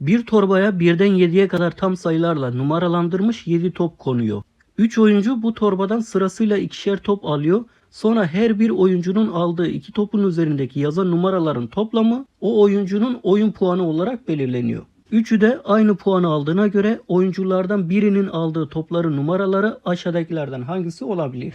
Bir torbaya birden 7'ye kadar tam sayılarla numaralandırmış 7 top konuyor. 3 oyuncu bu torbadan sırasıyla ikişer top alıyor. Sonra her bir oyuncunun aldığı iki topun üzerindeki yazan numaraların toplamı o oyuncunun oyun puanı olarak belirleniyor. Üçü de aynı puanı aldığına göre oyunculardan birinin aldığı topların numaraları aşağıdakilerden hangisi olabilir?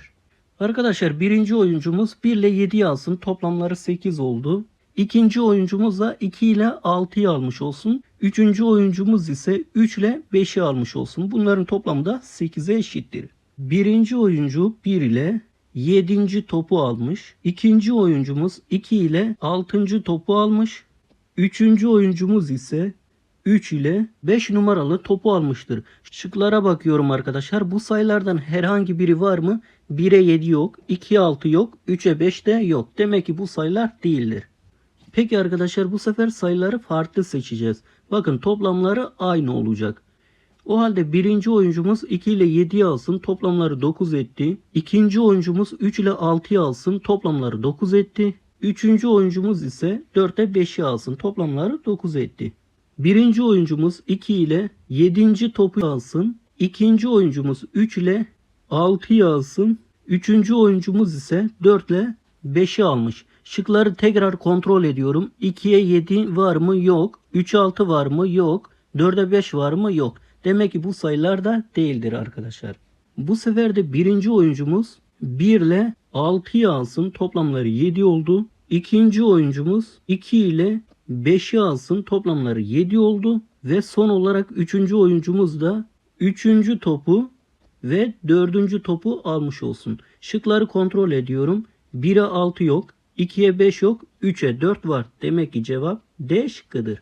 Arkadaşlar birinci oyuncumuz 1 ile 7'yi alsın toplamları 8 oldu. İkinci oyuncumuz da 2 ile 6'yı almış olsun. Üçüncü oyuncumuz ise 3 ile 5'i almış olsun. Bunların toplamı da 8'e eşittir. Birinci oyuncu 1 ile 7. topu almış. İkinci oyuncumuz 2 ile 6. topu almış. Üçüncü oyuncumuz ise 3 ile 5 numaralı topu almıştır. Şıklara bakıyorum arkadaşlar. Bu sayılardan herhangi biri var mı? 1'e 7 yok, 2'ye 6 yok, 3'e 5 de yok. Demek ki bu sayılar değildir. Peki arkadaşlar bu sefer sayıları farklı seçeceğiz. Bakın toplamları aynı olacak. O halde birinci oyuncumuz 2 ile 7'yi alsın toplamları 9 etti. İkinci oyuncumuz 3 ile 6'yı alsın toplamları 9 etti. Üçüncü oyuncumuz ise 4 ile 5'i alsın toplamları 9 etti. Birinci oyuncumuz 2 ile 7. topu alsın. İkinci oyuncumuz 3 ile 6'yı alsın. Üçüncü oyuncumuz ise 4 ile 5'i almış. Şıkları tekrar kontrol ediyorum. 2'ye 7 var mı? Yok. 3'e 6 var mı? Yok. 4'e 5 var mı? Yok. Demek ki bu sayılar da değildir arkadaşlar. Bu sefer de birinci oyuncumuz 1 ile 6'yı alsın. Toplamları 7 oldu. İkinci oyuncumuz 2 ile 5'i alsın. Toplamları 7 oldu. Ve son olarak üçüncü oyuncumuz da 3. topu ve dördüncü topu almış olsun. Şıkları kontrol ediyorum. 1'e 6 yok, 2'ye 5 yok, 3'e 4 var. Demek ki cevap D şıkkıdır.